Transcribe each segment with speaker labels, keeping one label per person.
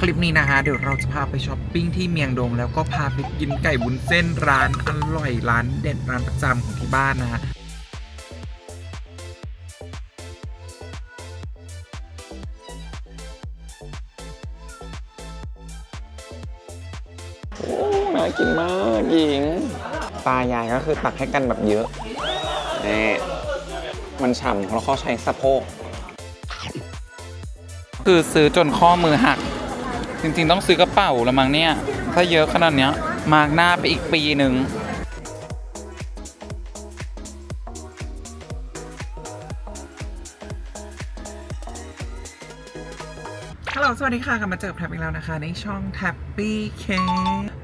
Speaker 1: คลิปนี้นะฮะเดี๋ยวเราจะพาไปช้อปปิ้งที่เมียงดง แล้วก็พาไปกินไก่วุ้นเส้นร้านอร่อยร้านเด็ดร้านประจำของที่บ้านนะฮะ
Speaker 2: โอ้น่ากินมากหญิงตายายก็คือตักให้กันแบบเยอะนี่มันฉ่ำแล้วเขาใช้สะโพก
Speaker 3: คือซื้อจนข้อมือหัก จริงๆ ต้องซื้อกระเป๋าละมั้งเนี่ย ถ้าเยอะขนาดเนี้ย มากหน้าไปอีกปีหนึ่ง
Speaker 1: ฮัลโหล สวัสดีค่ะ กลับมาเจอกับแท็บอีกแล้วนะคะ ในช่อง Tappy K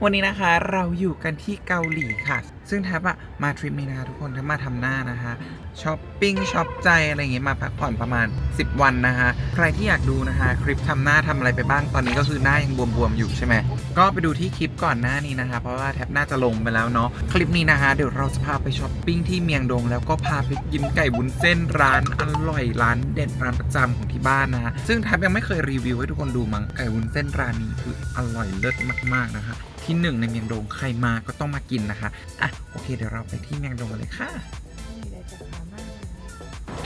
Speaker 1: วันนี้นะคะเราอยู่กันที่เกาหลีค่ะ ซึ่งแท็บอะมาทริปนี้นะคะทุกคนแท็บมาทำหน้านะคะ ช้อปปิ้งช็อปใจอะไรอย่างเงี้ยมาพักผ่อนประมาณ 10 วันนะคะใครที่อยากดูนะคะคลิปทำหน้าทำอะไรไปบ้างตอนนี้ก็คือหน้ายังบวมๆอยู่ใช่ไหมก็ไปดูที่คลิปก่อนหน้านี้นะคะเพราะว่าแท็บน่าจะลงไปแล้วเนาะคลิปนี้นะคะเดี๋ยวเราจะพาไปช้อปปิ้งที่เมียงดง แล้วก็พาไปกินไก่วุ้นเส้นร้านอร่อยร้านเด็ดร้านประจำของที่บ้านนะคะซึ่งแท็บยังไม่เคยรีวิวให้ทุกคนดูมั้งไก่วุ้นเส้นร้านนี้คืออร่อยเลิศมากๆนะคะที่หนึ่งในเมียงดงใครมาก็ต้องมากินนะคะอะโอเคเดี๋ยวเราไปที่เมียงดงกันเลยค่ะ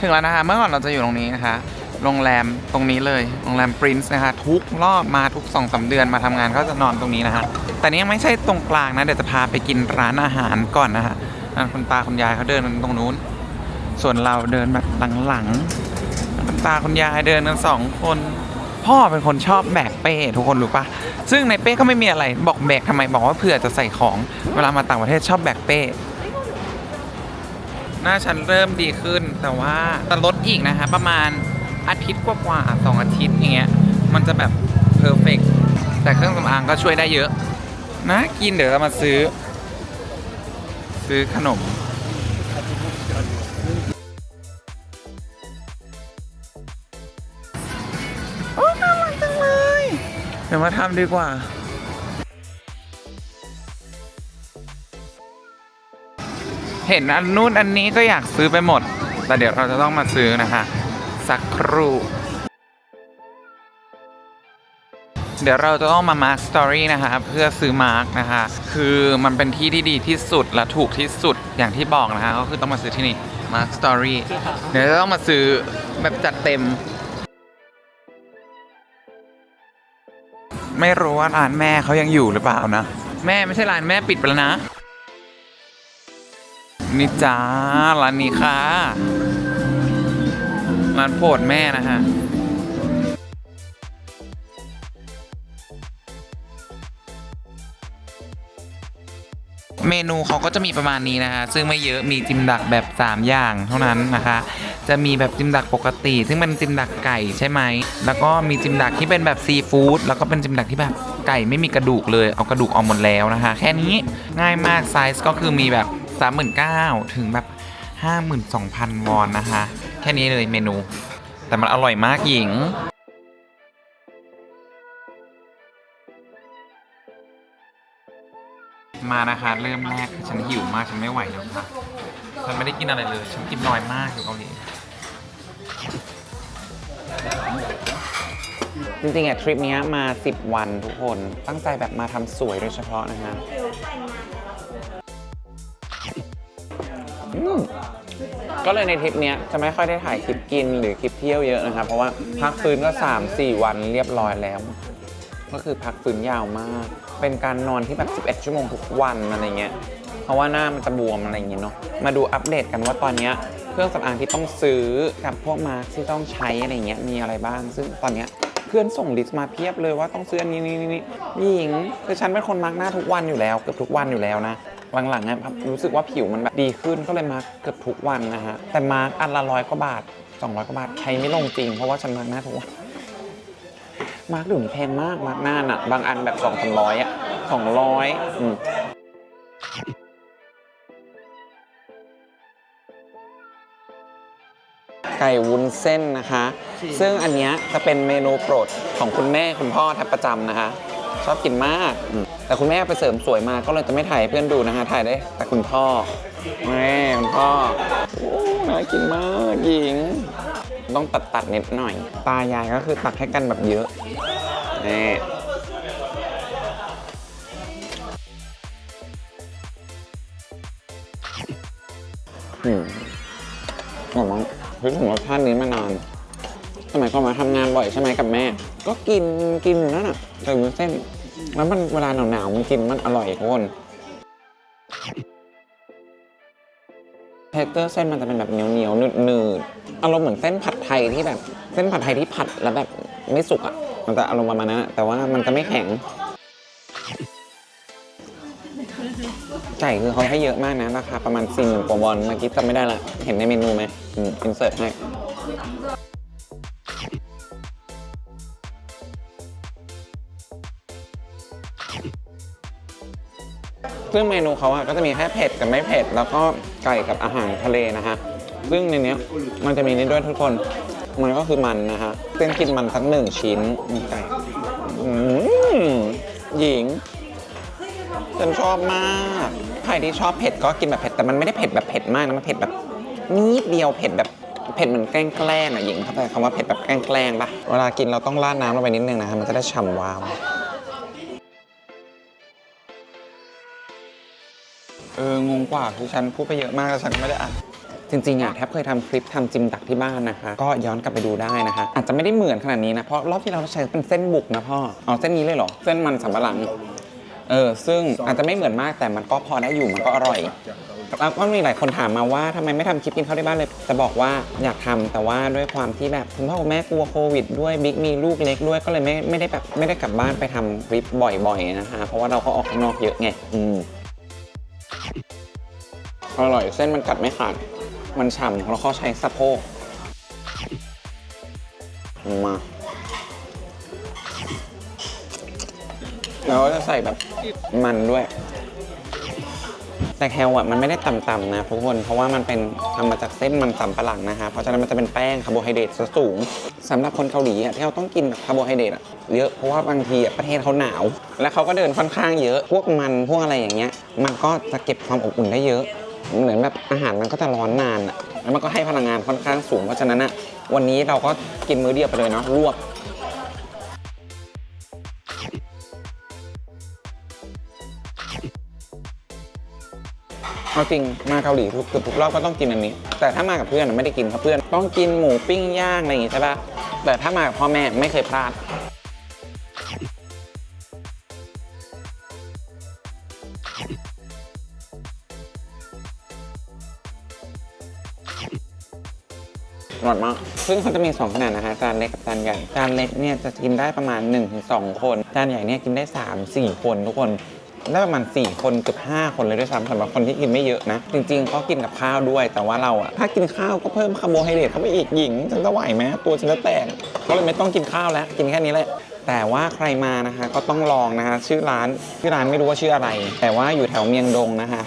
Speaker 3: ถึงแล้วนะคะ เมื่อก่อนเราจะอยู่ตรงนี้นะคะ โรงแรมตรงนี้เลย โรงแรมปรินซ์นะคะ ทุกรอบมาทุก2อสเดือนมาทำงานก็จะนอนตรงนี้นะคะ แต่นี่ยังไม่ใช่ตรงกลางนะ เดี๋ยวจะพาไปกินร้านอาหารก่อนนะคะนั่นคุณตาคุณยายเขาเดินกันตรงนู้น ส่วนเราเดินแบบหลังๆคุณตาคุณยายเดินกันสองคน พ่อเป็นคนชอบแบกเป้ทุกคนรู้ปะซึ่งในเป้ก็ไม่มีอะไรบอกแบกทำไมบอกว่าเผื่อจะใส่ของ เวลามาต่างประเทศชอบแบกเป้ หน้าฉันเริ่มดีขึ้น แต่ว่าจะลดอีกนะคะ ประมาณอาทิตย์กว่าๆสองอาทิตย์อย่างเงี้ย มันจะแบบเพอร์เฟกแต่เครื่องสำอางก็ช่วยได้เยอะ นะกินเดี๋ยวเรามาซื้อ ซื้อขนมโอ้น่ารักจังเลย เดี๋ยวมาทำดีกว่า เห็นอันนู้นอันนี้ก็อยากซื้อไปหมด แต่เดี๋ยวเราจะต้องมาซื้อนะคะ สักครู่ เดี๋ยวเราจะต้องมามาร์คสตอรี่นะคะเพื่อซื้อมาร์กนะคะ คือมันเป็นที่ที่ดีที่สุดและถูกที่สุดอย่างที่บอกนะคะ ก็คือต้องมาซื้อที่นี่มาร์คสตอรี่เดี๋ยวจะต้องมาซื้อแบบจัดเต็ม ไม่รู้ว่าร้านแม่เขายังอยู่หรือเปล่านะ แม่ไม่ใช่ร้านแม่ปิดไปแล้วนะ นี่จ้าร้านนี้ค่ะร้านโปรดแม่นะฮะเมนูเขาก็จะมีประมาณนี้นะคะ ซึ่งไม่เยอะมีจิมดักแบบ 3 อย่างเท่านั้นนะคะ จะมีแบบจิมดักปกติ ซึ่งเป็นจิมดักไก่ใช่ไหม แล้วก็มีจิมดักที่เป็นแบบซีฟู้ดแล้วก็เป็นจิมดักที่แบบไก่ไม่มีกระดูกเลย เอากระดูกออกหมดแล้วนะคะ แค่นี้ง่ายมากไซส์ก็คือมีแบบ 39,000 ถึงแบบ 52,000 วอนนะคะ แค่นี้เลยเมนู แต่มันอร่อยมากหญิงมานะคะเริ่มแรกฉันหิวมากฉันไม่ไหวแล้วค่ะฉันไม่ได้กินอะไรเลย ฉันกินน้อยมากอยู่เกาหลี
Speaker 2: จริงๆอะทริปนี้มา 10 วันทุกคนตั้งใจแบบมาทำสวยโดยเฉพาะนะฮะ อืมก็เลยในทริปเนี้ยจะไม่ค่อยได้ถ่ายคลิปกินหรือคลิปเที่ยวเยอะนะครับ เพราะว่าพักฟื้นก็ 3-4 วันเรียบร้อยแล้ว ก็คือพักฟื้นยาวมาก เป็นการนอนที่แบบ 11 ชั่วโมงทุกวันอะไรเงี้ย เพราะว่าหน้ามันจะบวมอะไรอย่างเงี้ยเนาะ มาดูอัปเดตกันว่าตอนเนี้ยเครื่องสำอางที่ต้องซื้อกับพวกมาร์คที่ต้องใช้อะไรเงี้ยมีอะไรบ้าง ซึ่งตอนเนี้ยเพื่อนส่งลิสต์มาเพียบเลยว่าต้องซื้ออันนี้นี่นี่นี่หญิงคือฉันเป็นคนมาร์กหน้าทุกวันอยู่แล้วเกือบทุกวันอยู่แล้วนะ หลังๆเนี่ยรู้สึกว่าผิวมันแบบดีขึ้นก็เลยมาเกือบทุกวันนะฮะ แต่มาร์กอันละร้อยกว่าบาท 200 กว่าบาทใช้ไม่ลงจริง เพราะว่าฉันมาร์กหน้าทุกวัน มาร์กดี๋ยวนี้แพงมาก มาร์กหน้าน่ะ บางอันแบบสองสามร้อยอะสองร้อยอืมไก่วุ้นเส้นนะคะ ซึ่งอันเนี้ยจะเป็นเมนูโปรดของคุณแม่คุณพ่อแทบประจำนะคะ ชอบกินมากอืม แต่คุณแม่ไปเสริมสวยมาก็เลยจะไม่ถ่ายเพื่อนดูนะฮะถ่ายได้ แต่คุณพ่อแม่คุณพ่อโอ้น่ากินมากหญิง ต้องตัดตัดๆนิดหน่อย ตายายก็คือตักให้กันแบบเยอะนี่
Speaker 3: อมผมว่าคิดถึงรสชาตินี้มานาน สมัยก่อนมาทำงานบ่อยใช่ไหมกับแม่ ก็กินกินนั่นน่ะใส่วุ้เส้น แล้วมันเวลาหนาวๆมันกินมันอร่อยทุกคนเทคเจอร์เส้นมันจะเป็นแบบเหนียวเหนียวๆหนืดหนืดๆอารมณ์เหมือนเส้นผัดไทยที่แบบ เส้นผัดไทยที่ผัดแล้วแบบไม่สุกอะ มันจะอารมณ์ประมาณนั้นแต่ว่ามันจะไม่แข็งไก่คือเขาให้เยอะมากนะราคาประมาณ4ี่หมื่นกว่าวอนเมื่อกี้จำไม่ได้ละ เห็นในเมนูไหมอินเสิร์ตให้ ซึ่งเมนูเขาอะก็จะมีแค่เผ็ดกับไม่เผ็ด แล้วก็ไก่กับอาหารทะเลนะฮะ ซึ่งในเนี้ยมันจะมีนี่ด้วยทุกคน มันก็คือมันนะฮะเส้นกินมันสักหนึ่งชิ้น มีไก่อืมหญิงฉันชอบมาก ใครที่ชอบเผ็ดก็กินแบบเผ็ด แต่มันไม่ได้เผ็ดแบบเผ็ดมากนะ มันเผ็ดแบบนิดเดียวเผ็ดแบบเผ็ดเหมือนแกล้งแกล้งอะหญิงเข้าใจคำว่าเผ็ดแบบแกล้งแกล้งปะเวลากินเราต้องราดน้ำลงไปนิดนึงนะฮะมันจะได้ฉ่ำวาว เอองงกว่าคือฉันพูดไปเยอะมากแล้วฉันก็ไม่ได้อ่านจริงๆอะแทบเคยทำคลิปทำจิมดักที่บ้านนะคะ ก็ย้อนกลับไปดูได้นะคะ อาจจะไม่ได้เหมือนขนาดนี้นะ เพราะรอบที่เราใช้เป็นเส้นบุกนะพ่อเอาเส้นนี้เลยเหรอ เส้นมันสำปะหลัง เออ ซึ่งอาจจะไม่เหมือนมากแต่มันก็พอได้อยู่มันก็อร่อยแล้วก็มีหลายคนถามมาว่าทำไมไม่ทำคลิปกินข้าวที่บ้านเลย จะบอกว่าอยากทำแต่ว่าด้วยความที่แบบคุณพ่อคุณแม่กลัวโควิดด้วยบิ๊กมีลูกเล็กด้วยก็เลยไม่ไม่ได้แบบไม่ได้กลับบ้านไปทำคลิปบ่อยๆนะคะเพราะว่าเราก็ออกข้างนอกเยอะไงอืม อร่อยเส้นมันกัดไม่ขาด มันฉ่ำแล้วเขาใช้สะโพกมาแล้วจะใส่แบบมันด้วย แต่แคลอะมันไม่ได้ต่ำๆนะทุกคนเพราะว่ามันเป็นทำมาจากเส้นมันสำปะหลังนะคะ เพราะฉะนั้นมันจะเป็นแป้งคาร์โบไฮเดรตสูงสำหรับคนเกาหลีอะที่เขาต้องกินคาร์โบไฮเดรตอะเยอะเพราะว่าบางทีอะประเทศเขาหนาว และเขาก็เดินค่อนข้างเยอะพวกมันพวกอะไรอย่างเงี้ย มันก็จะเก็บความอบอุ่นได้เยอะ เหมือนแบบอาหารมันก็จะร้อนนานอะแล้วมันก็ให้พลังงานค่อนข้างสูง เพราะฉะนั้นอะวันนี้เราก็กินมื้อเดียวไปเลยเนาะรวบเอาจริงมาเกาหลีทุกเกือบทุกรอบก็ต้องกินอันนี้ แต่ถ้ามากับเพื่อนไม่ได้กินเพราะเพื่อนต้องกินหมูปิ้งย่างอะไรอย่างงี้ใช่ปะแต่ถ้ามากับพ่อแม่ไม่เคยพลาด ร่อยมากซึ่งเขาจะมี 2 ขนาดนะคะจานเล็กกับจานใหญ่ จานเล็กเนี่ยจะกินได้ประมาณ 1-2 คน จานใหญ่เนี่ยกินได้ 3-4 คนทุกคนได้ประมาณ 4 คนเกือบ5 คนเลยด้วยซ้ำสำหรับคนที่กินไม่เยอะนะ จริงๆก็กินกับข้าวด้วย แต่ว่าเราอะถ้ากินข้าวก็เพิ่มคาร์โบไฮเดรตเข้าไปอีกหญิงฉันจะไหวไหมตัวฉันจะแตกก็เลยไม่ต้องกินข้าวแล้ว กินแค่นี้แหละแต่ว่าใครมานะคะก็ต้องลองนะคะชื่อร้านชื่อร้านไม่รู้ว่าชื่ออะไร แต่ว่าอยู่แถวเมียงดงนะคะ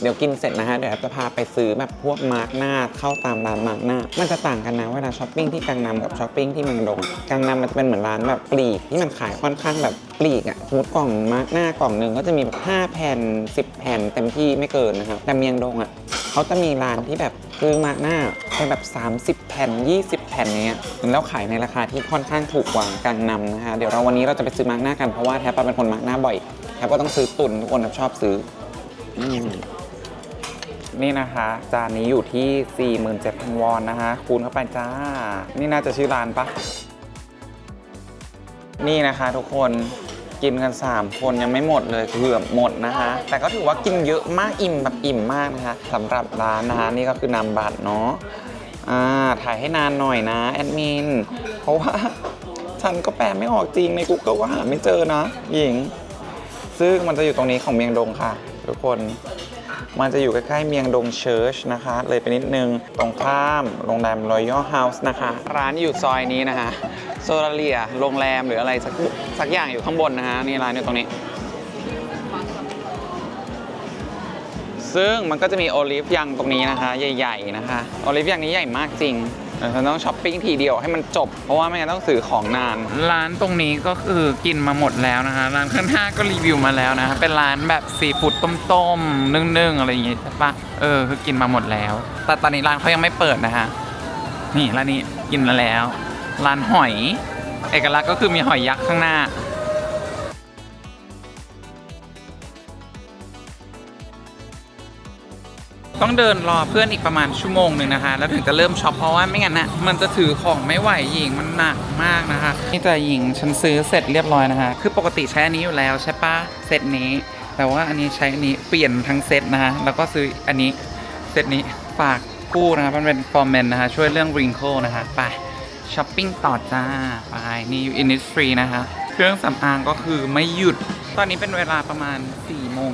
Speaker 3: เดี๋ยวกินเสร็จนะฮะ เดี๋ยวจะพาไปซื้อแบบพวกมาร์กหน้าเข้าตามร้านมาร์กหน้า มันจะต่างกันนะเวลาช้อปปิ้งที่กังนำกับช้อปปิ้งที่เมืองดงกังนำมันจะเป็นเหมือนร้านแบบปลีกที่มันขายค่อนข้างแบบปลีกอะสมมติกล่องมาร์กหน้ากล่องหนึ่งก็จะมีแบบ5แผ่น 10 แผ่นเต็มที่ไม่เกินนะครับแต่เมียงดงอะเขาจะมีร้านที่แบบซื้อมาร์กหน้าเป็นแบบ 30 แผ่น 20 แผ่นเนี้ยแล้วขายในราคาที่ค่อนข้างถูกกว่ากังนำนะคะเดี๋ยวเราวันนี้เราจะไปซื้อมาร์กหน้ากันเพราะว่าแทบเป็นคนมาร์กหน้าบ่อยแทบก็ต้องซื้อตุนทุกคนชอบซื้ออืม นี่นะคะ จานนี้อยู่ที่ 47,000 วอนนะคะ คูณเข้าไปจ้า นี่น่าจะชื่อร้านปะนี่นะคะทุกคนกินกัน 3 คนยังไม่หมดเลยเกือบหมดนะคะ แต่ก็ถือว่ากินเยอะมากอิ่มแบบอิ่มมากนะคะสำหรับร้านนะคะนี่ก็คือนามบัตรเนาะอ่าถ่ายให้นานหน่อยนะแอดมินเพราะว่าฉันก็แปลไม่ออกจริงใน Google ก็หาไม่เจอนะหญิง ซึ่งมันจะอยู่ตรงนี้ของเมียงดงค่ะ ทุกคน มันจะอยู่ใกล้ๆเมียงดงเชิร์ชนะคะ เลยไปนิดนึงตรงข้ามโรงแรม Royal House นะคะ ร้านอยู่ซอยนี้นะคะโซลาเลียโรงแรมหรืออะไรสักสักอย่างอยู่ข้างบนนะคะนี่ร้านอยู่ตรงนี้ ซึ่งมันก็จะมีโอลิฟยังตรงนี้นะคะ ใหญ่ ๆ นะคะ โอลิฟยังนี้ใหญ่มากจริง ฉันต้องช้อปปิ้งทีเดียวให้มันจบ เพราะว่าไม่งั้นต้องซื้อของนาน
Speaker 4: ร้านตรงนี้ก็คือกินมาหมดแล้วนะคะ ร้านข้างหน้าก็รีวิวมาแล้วนะคะเป็นร้านแบบซีฟู้ดต้มๆนึ่งๆอะไรอย่างงี้ใช่ปะเออคือกินมาหมดแล้ว แต่ตอนนี้ร้านเขายังไม่เปิดนะคะนี่ร้านนี้กินมาแล้ว ร้านหอย เอกลักษณ์ก็คือมีหอยยักษ์ข้างหน้า
Speaker 3: ต้องเดินรอเพื่อนอีกประมาณชั่วโมงหนึ่งนะคะ แล้วถึงจะเริ่มช็อปเพราะว่าไม่งั้นนะมันจะถือของไม่ไหวหญิงมันหนักมากนะคะนี่แต่หญิงฉันซื้อเสร็จเรียบร้อยนะคะ คือปกติใช้อันนี้อยู่แล้วใช่ปะเซตนี้ แต่ว่าอันนี้ใช้อันนี้เปลี่ยนทั้งเซตนะคะแล้วก็ซื้ออันนี้เซตนี้ฝากคู่นะคะมันเป็นฟอร์แมนนะคะช่วยเรื่อง wrinkle นะคะไปช้อปปิ้งต่อจ้าไปนี่อยู่ Innisfree นะคะ เครื่องสำอางก็คือไม่หยุด ตอนนี้เป็นเวลาประมาณ4โมง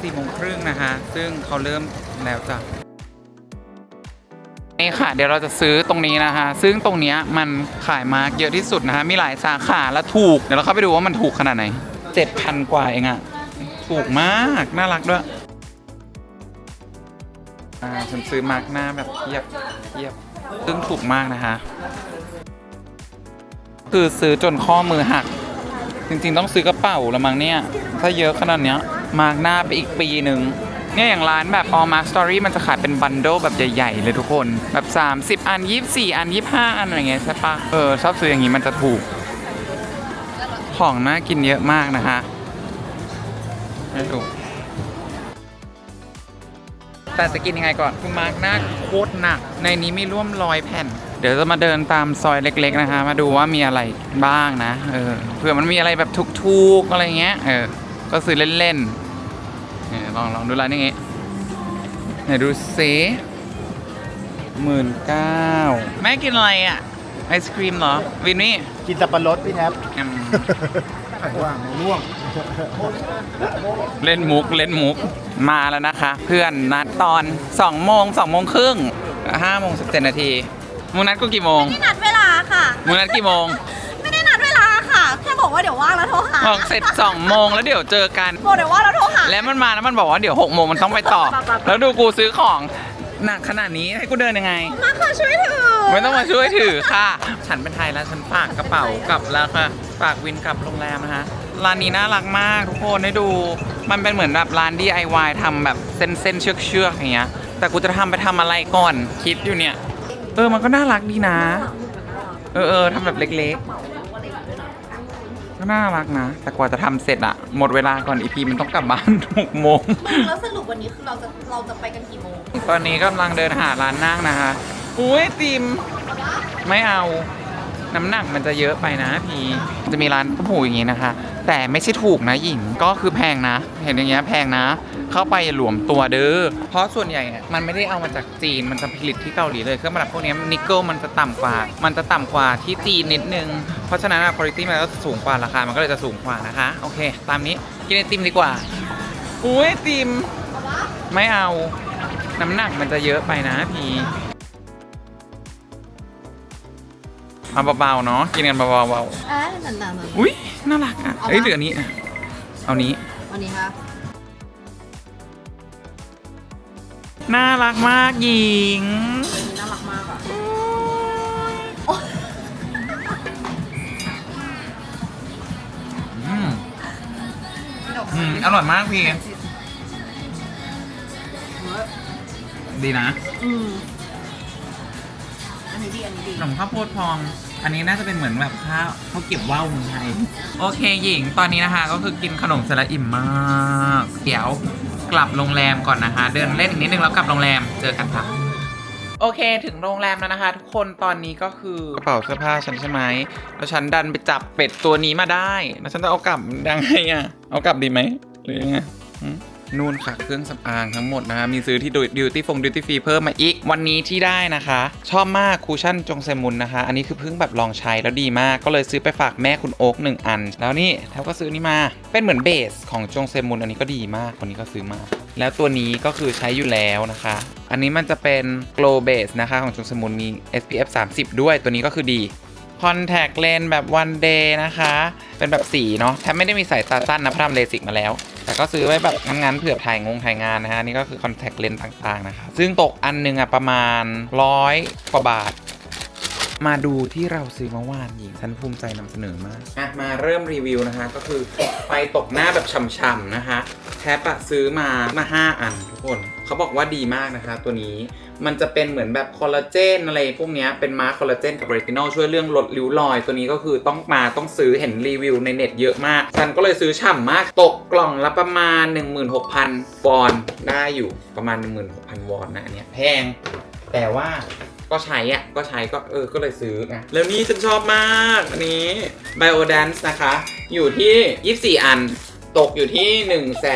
Speaker 3: 4โมงครึ่งนะคะ ซึ่งเขาเริ่มแล้วจ้ะนี่ค่ะ เดี๋ยวเราจะซื้อตรงนี้นะคะ ซึ่งตรงเนี้ยมันขายมาร์กเยอะที่สุดนะคะ มีหลายสาขาและถูก เดี๋ยวเราเข้าไปดูว่ามันถูกขนาดไหน 7,000 กว่าเองอะถูกมาก น่ารักด้วยอ่าฉันซื้อมาร์กหน้าแบบเทียบเทียบซึ่งถูกมากนะคะ คือซื้อจนข้อมือหัก จริงๆต้องซื้อกระเป๋าละมั้งเนี่ย ถ้าเยอะขนาดเนี้ย มาร์กหน้าไปอีกปีหนึ่งเนี่ยอย่างร้านแบบ All Mark Story มันจะขายเป็นบันโดแบบใหญ่ๆ เลยทุกคน แบบ 30 อัน 24 อัน 25 อันอะไรเงี้ยใช่ปะเออ ชอบซื้ออย่างงี้มันจะถูก ของน่ากินเยอะมากนะคะให้ดูกแต่จะกินยังไงก่อนคือมาร์กหน้าโคตรหนัก ในนี้มีร่วมร้อยแผ่น เดี๋ยวจะมาเดินตามซอยเล็ก ๆ นะคะ มาดูว่ามีอะไรบ้างนะ เออ เผื่อมันมีอะไรแบบถูกๆ อะไรเงี้ย เออ ก็ซื้อเล่นๆเนี่ยลองลองดูร้านนี้ไหนดูซิหมื่นเก้าแม่กินอะไรอะ ไอศครีมเหรอ วินนี่
Speaker 5: กินสับปะรดพี่แท็บ
Speaker 3: อืม
Speaker 5: ว่างมะม่วง
Speaker 3: เล่นมุกเล่นมุกมาแล้วนะคะ เพื่อนนัดตอน2โมง2โมงครึ่ง5โมง17นาทีมึงนัดกูกี่โมง
Speaker 6: ไม่ได้นัดเวลาค่ะ
Speaker 3: มึงนัดกี่โมง
Speaker 6: แค่บอกว่าเดี๋ยวว่างแล้วโทรหา
Speaker 3: บอกเสร็จ2โมงแล้วเดี๋ยวเจอกัน
Speaker 6: บอกเดี๋ยวว่างแล้วโทรหา
Speaker 3: แล้วมันมาแล้วมันบอกว่าเดี๋ยว6โมงมันต้องไปต่อ แล้วดูกูซื้อของหนักขนาดนี้ให้กูเดินยังไง
Speaker 6: มาค่ะช่วยถือ
Speaker 3: ไม่ต้องมาช่วยถือค่ะ ฉันเป็นไทยแล้วฉันฝากกระเป๋ากลับแล้วค่ะฝากวินกลับโรงแรมนะคะร้านนี้น่ารักมากทุกคนได้ดู มันเป็นเหมือนแบบร้าน DIY ทำแบบเส้นเส้นๆเชือกเชือกๆอย่างเงี้ย แต่กูจะทำไปทำอะไรก่อนคิดอยู่เนี่ย เออมันก็น่ารักดีนะ เออเออทำแบบเล็กๆ ก็น่ารักนะ แต่กว่าจะทำเสร็จอะหมดเวลาก่อนอีพีมันต้องกลับบ้านหกโมง
Speaker 6: แล้วสรุปวันนี้คือเราจะเราจะไปกันกี่โมง
Speaker 3: ตอนนี้กำลังเดินหาร้านนั่งนะคะ อุ้ยติม ไม่เอา น้ำหนักมันจะเยอะไปนะพี่ จะมีร้านกระผูอย่างงี้นะคะ แต่ไม่ใช่ถูกนะหญิง ก็คือแพงนะ เห็นอย่างเงี้ยแพงนะ เข้าไปอย่าหลวมตัวเด้อ เพราะส่วนใหญ่อะมันไม่ได้เอามาจากจีน มันจะผลิตที่เกาหลีเลย เครื่องประดับพวกเนี้ยนิกเกิลมันจะต่ำกว่า มันจะต่ำกว่าที่จีนนิดนึง เพราะฉะนั้นคุณภาพมันก็สูงกว่าราคา มันก็เลยจะสูงกว่านะคะ โอเค ตามนี้ กินไอติมดีกว่า อุ้ยไอติม ไม่เอา น้ำหนักมันจะเยอะไปนะพี่ เอาเบาๆเนาะ กินกันเบา
Speaker 6: อะนั่นนั่น
Speaker 3: ๆอุ้ยน่ารักอะเอ้ยเหลืออันนี้อะเอานี้
Speaker 6: วันนี้ค่ะ
Speaker 3: น่ารักมากหญิง
Speaker 6: น่ารักมากอะ
Speaker 3: อืมอืม อร่อยมากพี่ ดีนะ
Speaker 6: อืมอันนี้ดีอันนี้ดี
Speaker 3: ขนมข้าวโพดพอง อันนี้น่าจะเป็นเหมือนแบบข้าวข้าวเก็บว่าวเมืองไทย โอเคหญิง ตอนนี้นะคะ ก็คือกินขนมเสร็จแล้วอิ่มมาก เดี๋ยว กลับโรงแรมก่อนนะคะ เดินเล่นอีกนิดนึงแล้วกลับโรงแรมเจอกันค่ะโอเคถึงโรงแรมแล้วนะคะ ทุกคนตอนนี้ก็คือกระเป๋าเสื้อผ้าฉันใช่ไหมแล้วฉันดันไปจับเป็ดตัวนี้มาได้ แล้วฉันจะเอากลับยังไงอะเอากลับดีไหมหรือยังไงหืม นู่นค่ะเครื่องสำอางทั้งหมดนะคะมีซื้อที่ดิวตี้ฟงดิวตี้ฟรีเพิ่มมาอีก วันนี้ที่ได้นะคะ ชอบมากคูชั่นจงเซมุนนะคะ อันนี้คือเพิ่งแบบลองใช้แล้วดีมากก็เลยซื้อไปฝากแม่คุณโอ๊กหนึ่งอัน แล้วนี่แถวก็ซื้อนี่มาเป็นเหมือนเบสของจงเซมุนอันนี้ก็ดีมากคนนี้ก็ซื้อมา แล้วตัวนี้ก็คือใช้อยู่แล้วนะคะ อันนี้มันจะเป็น glow base นะคะของจงสมุนมี SPF 30 ด้วยตัวนี้ก็คือดี contact lens แบบ one day นะคะ เป็นแบบสีเนาะแทบไม่ได้มีสายตาสั้นนะเพราะทำเลสิกมาแล้ว แต่ก็ซื้อไว้แบบงั้นๆเผื่อถ่ายงงถ่ายงานนะฮะนี่ก็คือ contact lens ต่างๆนะคะ ซึ่งตกอันหนึงอะประมาณร้อยกว่าบาทมาดูที่เราซื้อเมื่อวานหญิงฉันภูมิใจนำเสนอมากอะมาเริ่มรีวิวนะคะ ก็คือไฟตกหน้าแบบฉ่ำๆนะคะ แทบอะซื้อมามา 5 อันทุกคน เขาบอกว่าดีมากนะคะ ตัวนี้ มันจะเป็นเหมือนแบบคอลลาเจนอะไรพวกนี้เป็นมาร์คคอลลาเจนกับเรตินอลช่วยเรื่องลดริ้วรอย ตัวนี้ก็คือต้องมาต้องซื้อเห็นรีวิวในเน็ตเยอะมากฉันก็เลยซื้อฉ่ำมากตกกล่องละประมาณ 16,000 วอนได้อยู่ประมาณ 16,000 วอนนะอันเนี้ยแพง แต่ว่าก็ใช้อะก็ใช้ก็เออก็เลยซื้อไงแล้วนี่ฉันชอบมาก อันนี้ Biodance นะคะ อยู่ที่ 24 อัน ตกอยู่ที่ 1 1 3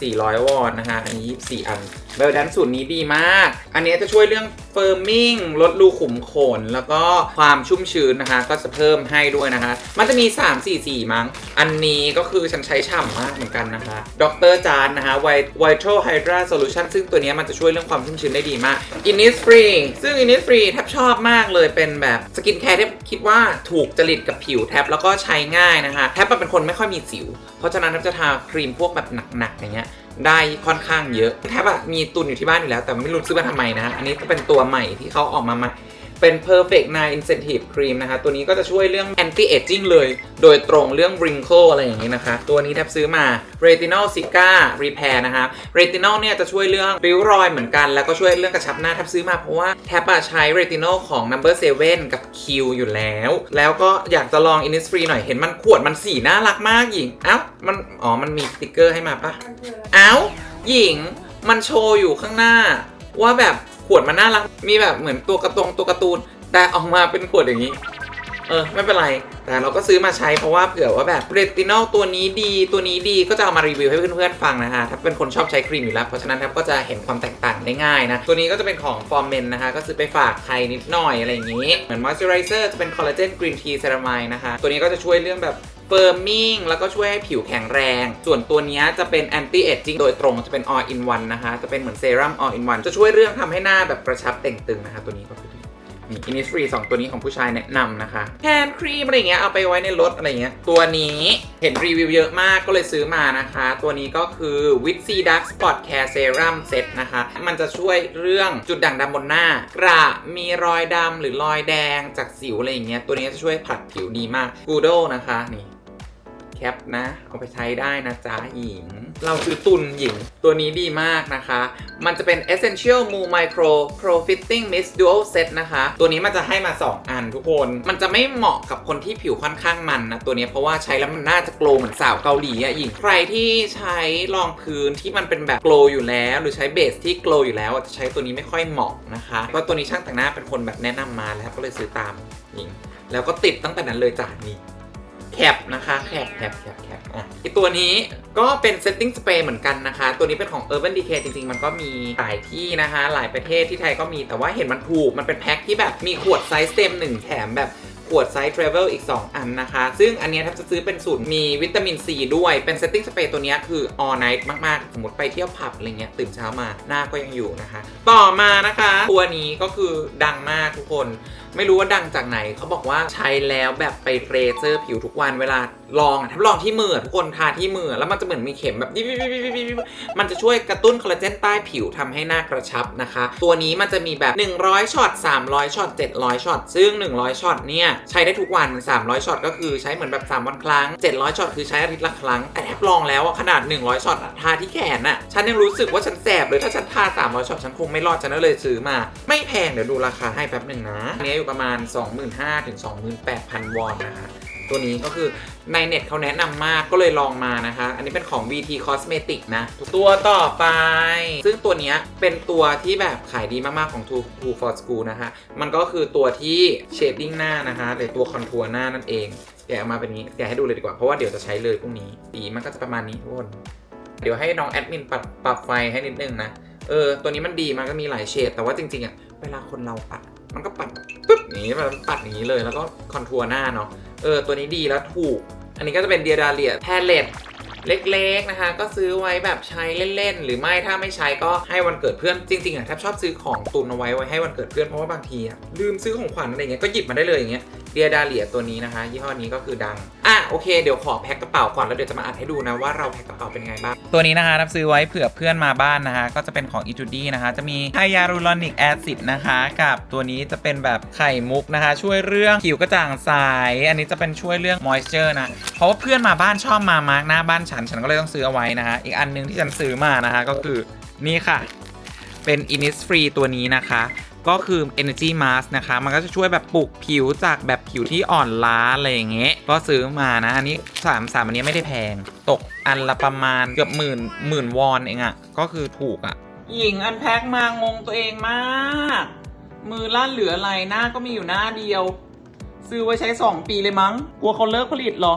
Speaker 3: 4 0 0 วอนนะคะอันนี้24อัน Biodance สูตรนี้ดีมาก อันนี้จะช่วยเรื่องเฟิร์มมิ่งลดรูขุมขน แล้วก็ความชุ่มชื้นนะคะ ก็จะเพิ่มให้ด้วยนะคะ มันจะมี 3 4 4 มั้ง อันนี้ก็คือฉันใช้ฉ่ำมากเหมือนกันนะคะดรจานนะคะ Vit- Vital Hydra Solution ซึ่งตัวนี้มันจะช่วยเรื่องความชุ่มชื้นได้ดีมาก Innisfree ซึ่ง Innisfree แทบชอบมากเลยเป็นแบบสกินแคร์ที่คิดว่าถูกจริตกับผิวแทบแล้วก็ใช้ง่ายนะคะแทบเป็นคนไม่ค่อยมีสิวเพราะฉะนั้นแทบจะทาครีมพวกแบบหนักๆอย่างเงี้ยได้ค่อนข้างเยอะแทบอะมีตุนอยู่ที่บ้านอยู่แล้ว แต่ไม่รู้ซื้อมาทำไมนะฮะอันนี้ก็เป็นตัวใหม่ที่เขาออกมาใหม่ เป็น perfect night incentive cream นะคะ ตัวนี้ก็จะช่วยเรื่อง anti aging เลย โดยตรงเรื่อง wrinkle อะไรอย่างนี้นะคะ ตัวนี้แทบซื้อมา retinol cica repair นะคะ retinol เนี่ยจะช่วยเรื่องริ้วรอยเหมือนกัน แล้วก็ช่วยเรื่องกระชับหน้าแทบซื้อมาเพราะว่าแทบอะใช้ retinol ของ number 7 กับ Q อยู่แล้ว แล้วก็อยากจะลอง Innisfree หน่อยเห็นมันขวดมันสีน่ารักมากหญิงเอ้ามันอ๋อมันมีสติกเกอร์ให้มาปะเอ้าหญิงมันโชว์อยู่ข้างหน้าว่าแบบ ขวดมันน่ารัก มีแบบเหมือนตัวกระตงตัวการ์ตูน แต่ออกมาเป็นขวดอย่างนี้ เออ ไม่เป็นไร แต่เราก็ซื้อมาใช้เพราะว่าเผื่อว่าแบบเรตินอลตัวนี้ดี ตัวนี้ดีก็จะเอามารีวิวให้เพื่อนๆฟังนะฮะ ถ้าเป็นคนชอบใช้ครีมอยู่แล้ว เพราะฉะนั้นครับก็จะเห็นความแตกต่างได้ง่ายนะ ตัวนี้ก็จะเป็นของฟอร์เมนนะคะ ก็ซื้อไปฝากใครนิดหน่อยอะไรอย่างนี้ เหมือนมอยส์เจอไรเซอร์จะเป็นคอลลาเจนกรีนทีเซรามายนะคะ ตัวนี้ก็จะช่วยเรื่องแบบ เฟิร์มมิ่งแล้วก็ช่วยให้ผิวแข็งแรง ส่วนตัวนี้จะเป็นแอนตี้เอจจิ้งโดยตรงจะเป็น all in one นะคะ จะเป็นเหมือนเซรั่ม all in one จะช่วยเรื่องทำให้หน้าแบบกระชับเต่งตึงนะคะ ตัวนี้ก็คือนี่ Innisfree สองตัวนี้ของผู้ชายแนะนำนะคะแฮนด์ครีมอะไรเงี้ยเอาไปไว้ในรถอะไรเงี้ย ตัวนี้เห็นรีวิวเยอะมากก็เลยซื้อมานะคะ ตัวนี้ก็คือ w i t c y Dark Spot Care Serum Set นะคะ มันจะช่วยเรื่องจุดด่างดำบนหน้า กระมีรอยดำหรือรอยแดงจากสิวอะไรเงี้ย ตัวนี้จะช่วยผัดผิวดีมากกูโดนะคะนี่ ปนะ เอาไปใช้ได้นะจ๊ะหญิง เราซื้อตุนหญิงตัวนี้ดีมากนะคะ มันจะเป็น Essential mu Micro Pro Fitting Mist Dual Set นะคะ ตัวนี้มันจะให้มา 2 อันทุกคน มันจะไม่เหมาะกับคนที่ผิวค่อนข้างมันนะ ตัวนี้เพราะว่าใช้แล้วมันน่าจะโกลว์เหมือนสาวเกาหลีอะหญิง ใครที่ใช้รองพื้นที่มันเป็นแบบโกลว์อยู่แล้ว หรือใช้เบสที่โกลว์อยู่แล้วจะใช้ตัวนี้ไม่ค่อยเหมาะนะคะเพราะตัวนี้ช่างแต่งหน้าเป็นคนแบบแนะนำมาแล้วก็เลยซื้อตามหญิงแล้วก็ติดตั้งแต่นั้นเลยจ้ะนี่ แคปนะคะแคปแคปแคปแคปอะอีกตัวนี้ก็เป็น setting spray เหมือนกันนะคะ ตัวนี้เป็นของ Urban Decay จริง ๆ มันก็มีหลายที่นะคะ หลายประเทศที่ไทยก็มีแต่ว่าเห็นมันถูก มันเป็นแพ็คที่แบบมีขวดไซส์เต็ม1 แถมแบบขวดไซส์ travel อีก 2 อันนะคะ ซึ่งอันนี้ถ้าจะซื้อเป็นสูตรมีวิตามินซีด้วยเป็น setting spray ตัวนี้คือ all night มาก ๆ สมมติไปเที่ยวผับอะไรเงี้ยตื่นเช้ามาหน้าก็ยังอยู่นะคะ ต่อมานะคะ ตัวนี้ก็คือดังมากทุกคน ไม่รู้ว่าดังจากไหนเขาบอกว่าใช้แล้วแบบไปเรเซอร์ผิวทุกวันเวลาลองอะถ้าลองที่มือทุกคนทาที่มือแล้วมันจะเหมือนมีเข็มแบบมันจะช่วยกระตุ้นคอลลาเจนใต้ผิวทำให้หน้ากระชับนะคะ ตัวนี้มันจะมีแบบ 100ช็อต300ช็อต700ช็อตซึ่ง 100ช็อตเนี่ยใช้ได้ทุกวัน 300ช็อตก็คือใช้เหมือนแบบ 3 วันครั้ง 700ช็อตคือใช้อาทิตย์ละครั้ง แต่แทบลองแล้วขนาด 100ช็อตทาที่แขนอะฉันยังรู้สึกว่าฉันแสบเลยถ้าฉันทา300ช็อตฉันคงไม่รอดฉันก็เลยซื้อมา ไม่แพงเดี๋ยวดูราคาให้แป๊บหนึ่งนะอันนี้อยู่ประมาณ 25,000ถึง28,000 วอนนะคะตัวนี้ก็คือในเน็ตเขาแนะนำมากก็เลยลองมานะคะ อันนี้เป็นของ VT Cosmetic นะ ตัวต่อไป ซึ่งตัวนี้เป็นตัวที่แบบขายดีมาก ๆ ของ True for School นะคะมันก็คือตัวที่ shading หน้านะคะหรือตัวคอนทัวร์หน้านั่นเองแกะออกมาเป็นนี้แกะให้ดูเลยดีกว่า เพราะว่าเดี๋ยวจะใช้เลยพรุ่งนี้สีมันก็จะประมาณนี้ทุกคนเดี๋ยวให้น้องแอดมินปรับปรับไฟให้นิดนึงนะเออตัวนี้มันดีมันก็มีหลายเฉดแต่ว่าจริงๆอะเวลาคนเราปัด มันก็ปัดปึ๊บอย่างนี้มันปัดอย่างนี้เลยแล้วก็คอนทัวร์หน้าเนาะเออตัวนี้ดีแล้วถูก อันนี้ก็จะเป็นเดียดาเลียแพลเลตเล็กๆนะคะ ก็ซื้อไว้แบบใช้เล่นๆ หรือไม่ถ้าไม่ใช้ก็ให้วันเกิดเพื่อนจริงๆอะแทบชอบซื้อของตุนเอาไว้ไว้ให้วันเกิดเพื่อนเพราะว่าบางทีอะลืมซื้อของขวัญอะไรเงี้ยก็หยิบมาได้เลยอย่างเงี้ย เดียดาเลียตัวนี้นะคะ ยี่ห้อนี้ก็คือดัง อะโอเคเดี๋ยวขอแพ็คกระเป๋าก่อนแล้วเดี๋ยวจะมาอัดให้ดูนะว่าเราแพ็คกระเป๋าเป็นไงบ้าง
Speaker 1: ตัวนี้นะคะนับซื้อไว้เผื่อเพื่อนมาบ้านนะคะ ก็จะเป็นของอีจูดี้นะคะ จะมีไฮยาลูรอนิกแอซิดนะคะ กับตัวนี้จะเป็นแบบไข่มุกนะคะ ช่วยเรื่องผิวกระจ่างใส อันนี้จะเป็นช่วยเรื่องมอยส์เจอร์นะ เพราะว่าเพื่อนมาบ้านชอบมามาร์กหน้าบ้านฉัน ฉันก็เลยต้องซื้อเอาไว้นะคะ อีกอันหนึงที่ฉันซื้อมานะคะ ก็คือนี่ค่ะ
Speaker 3: เป็น Innisfree ตัวนี้นะคะ ก็คือ Energy Mask นะคะ มันก็จะช่วยแบบปลุกผิวจากแบบผิวที่อ่อนล้าอะไรอย่างเงี้ย ก็ซื้อมานะ อันนี้สามสามอันนี้ไม่ได้แพง ตกอันละประมาณเกือบหมื่นหมื่นวอนเองอะ่ะ ก็คือถูกอะ่ะ หญิงอันแพ็คมางงตัวเองมาก มือลั่นเหลืออะไรหน้าก็มีอยู่หน้าเดียว ซื้อไว้ใช้ 2 ปีเลยมั้ง กลัวเขาเลิกผลิตเหรอ